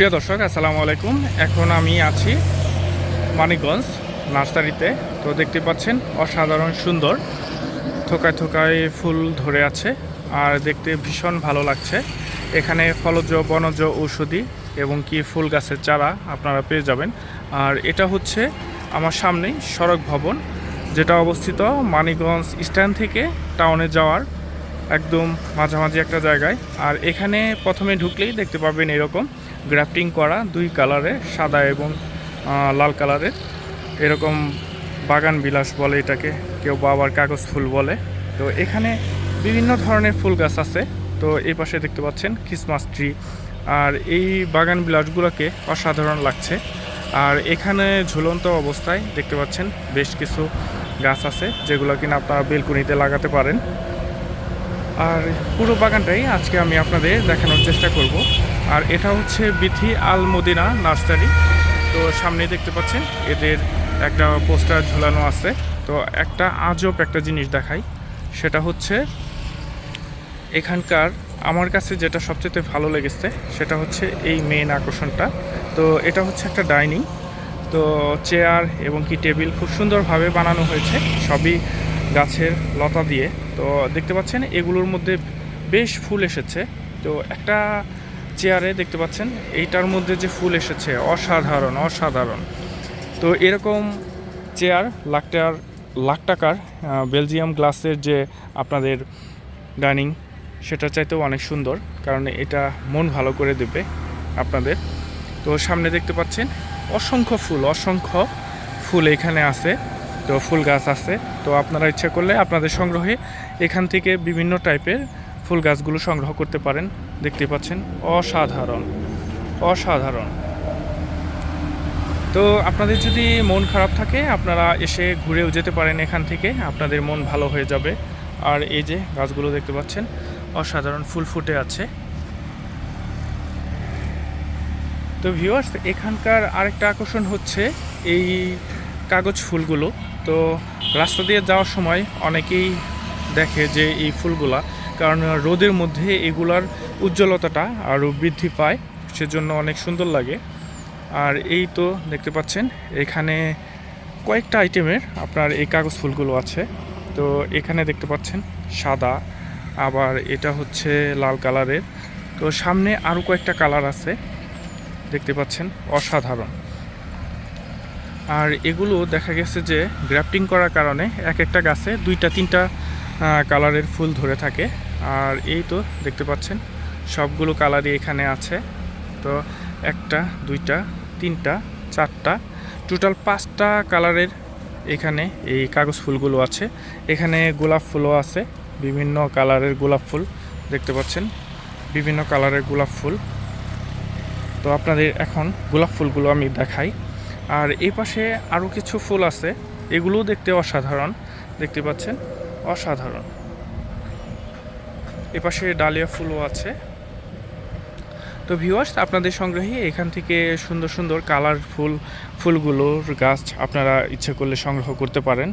প্রিয় দর্শক, আসসালামু আলাইকুম। এখন আমি আছি মানিকগঞ্জ নার্সারিতে। তো দেখতে পাচ্ছেন, অসাধারণ সুন্দর থোকায় থোকায় ফুল ধরে আছে আর দেখতে ভীষণ ভালো লাগছে। এখানে ফলজ, বনজ ঔষধি এবং কি ফুল গাছের চারা আপনারা পেয়ে যাবেন। আর এটা হচ্ছে আমার সামনেই সড়ক ভবন, যেটা অবস্থিত মানিকগঞ্জ স্ট্যান্ড থেকে টাউনে যাওয়ার একদম মাঝামাঝি একটা জায়গায়। আর এখানে প্রথমে ঢুকলেই দেখতে পাবেন এরকম গ্রাফটিং করা, দুই কালারে, সাদা এবং লাল কালারের। এরকম বাগান বিলাস বলে এটাকে, কেউ বাবার কাগজ ফুল বলে। তো এখানে বিভিন্ন ধরনের ফুল গাছ আছে। তো এই পাশে দেখতে পাচ্ছেন ক্রিসমাস ট্রি আর এই বাগান বিলাসগুলোকে অসাধারণ লাগছে। আর এখানে ঝুলন্ত অবস্থায় দেখতে পাচ্ছেন বেশ কিছু গাছ আছে, যেগুলো কিনা আপনারা বেলকুনিতে লাগাতে পারেন। আর পুরো বাগানটাই আজকে আমি আপনাদের দেখানোর চেষ্টা করব। আর এটা হচ্ছে বিথি আল মদিনা নার্সারি। তো সামনে দেখতে পাচ্ছেন, এদের একটা পোস্টার ঝুলানো আছে। তো একটা আজব একটা জিনিস দেখাই, সেটা হচ্ছে এখানকার, আমার কাছে যেটা সবচেয়ে ভালো লেগেছে, সেটা হচ্ছে এই মেন আকর্ষণটা। তো এটা হচ্ছে একটা ডাইনিং। তো চেয়ার এবং কি টেবিল খুব সুন্দরভাবে বানানো হয়েছে, সবই গাছের লতা দিয়ে। তো দেখতে পাচ্ছেন, এগুলোর মধ্যে বেশ ফুল এসেছে। তো একটা চেয়ারে দেখতে পাচ্ছেন, এইটার মধ্যে যে ফুল এসেছে, অসাধারণ অসাধারণ। তো এরকম চেয়ার লাখ লাখ টাকার বেলজিয়াম গ্লাসের যে আপনাদের ডাইনিং, সেটা চাইতেও অনেক সুন্দর, কারণ এটা মন ভালো করে দেবে আপনাদের। তো সামনে দেখতে পাচ্ছেন, অসংখ্য ফুল অসংখ্য ফুল এখানে আছে। তো ফুল গাছ আছে। তো আপনারা ইচ্ছা করলে আপনাদের সংগ্রহে এখান থেকে বিভিন্ন টাইপের ফুল গাছগুলো সংগ্রহ করতে পারেন, দেখতে পাচ্ছেন, অসাধারণ অসাধারণ। তো আপনাদের যদি মন খারাপ থাকে, আপনারা এসে ঘুরেও যেতে পারেন এখান থেকে, আপনাদের মন ভালো হয়ে যাবে। আর এই যে গাছগুলো দেখতে পাচ্ছেন, অসাধারণ ফুল ফুটে আছে। তো ভিউয়ার্স এখানকার আরেকটা আকর্ষণ হচ্ছে এই কাগজ ফুলগুলো। তো রাস্তা দিয়ে যাওয়ার সময় অনেকেই দেখে যে এই ফুলগুলা কারণ রোদের মধ্যে এগুলার উজ্জ্বলতাটা আরও বৃদ্ধি পায়, সেজন্য অনেক সুন্দর লাগে। আর এই তো দেখতে পাচ্ছেন, এখানে কয়েকটা আইটেমের আপনার এই কাগজ ফুলগুলো আছে। তো এখানে দেখতে পাচ্ছেন, সাদা, আবার এটা হচ্ছে লাল কালারের। তো সামনে আরও কয়েকটা কালার আছে, দেখতে পাচ্ছেন, অসাধারণ। আর এগুলো দেখা গেছে যে গ্রাফটিং করার কারণে এক একটা গাছে দুইটা, তিনটা কালারের ফুল ধরে থাকে। আর এই তো দেখতে পাচ্ছেন, সবগুলো কালারই এখানে আছে। তো একটা, দুইটা, তিনটা, চারটা, টোটাল পাঁচটা কালারের এখানে এই কাগজ ফুলগুলো আছে। এখানে গোলাপ ফুলও আছে, বিভিন্ন কালারের গোলাপ ফুল দেখতে পাচ্ছেন, বিভিন্ন কালারের গোলাপ ফুল। তো আপনাদের এখন গোলাপ ফুলগুলো আমি দেখাই। আর এই পাশে আরও কিছু ফুল আছে, এগুলোও দেখতে অসাধারণ, দেখতে পাচ্ছেন। অসাধারণ। এ পাশে ডালিয়া ফুলও আছে। তো ভিউয়ার্স আপনাদের সংগ্রহে এখান থেকে সুন্দর সুন্দর কালারফুল ফুলগুলোর গাছ আপনারা ইচ্ছে করলে সংগ্রহ করতে পারেন।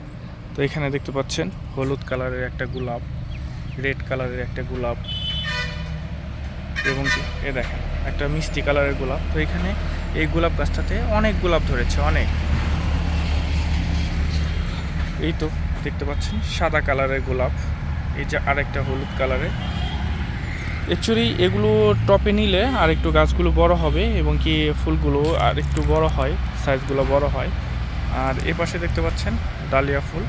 তো এখানে দেখতে পাচ্ছেন, হলুদ কালারের একটা গোলাপ রেড কালারের একটা গোলাপ এবং এ দেখেন, একটা মিষ্টি কালারের গোলাপ। তো এখানে এই গোলাপ গাছটাতে অনেক গোলাপ ধরেছে, অনেক। এই তো। দেখতে পাচ্ছেন, সাদা কালারের গোলাপ, এই যে আরেকটা হলুদ কালারের। অ্যাকচুয়ালি এগুলো টপে নিলে আর একটু গাছগুলো বড় হবে এবং কি ফুলগুলো আর একটু বড় হয় সাইজগুলো বড় হয়। আর এ পাশে দেখতে পাচ্ছেন, ডালিয়া ফুল,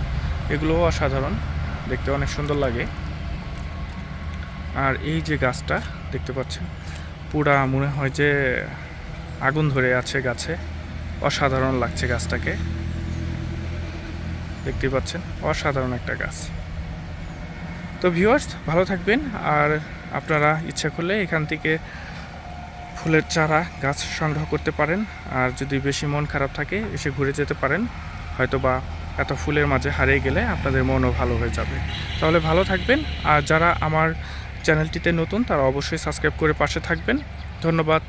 এগুলোও অসাধারণ, দেখতে অনেক সুন্দর লাগে। আর এই যে গাছটা, দেখতে পাচ্ছেন, পুরা মনে হয় যে আগুন ধরে আছে গাছে, অসাধারণ লাগছে গাছটাকে। দেখতে পাচ্ছেন, অসাধারণ একটা গাছ। তো ভিউয়ার্স ভালো থাকবেন, আর আপনারা ইচ্ছা করলে এখান থেকে ফুলের চারা, গাছ সংগ্রহ করতে পারেন, আর যদি বেশি মন খারাপ থাকে, এসে ঘুরে যেতে পারেন। হয়তো বা এত ফুলের মাঝে হারিয়ে গেলে আপনাদের মনও ভালো হয়ে যাবে। তাহলে ভালো থাকবেন, আর যারা আমার চ্যানেলটিতে নতুন, তারা অবশ্যই সাবস্ক্রাইব করে পাশে থাকবেন। ধন্যবাদ।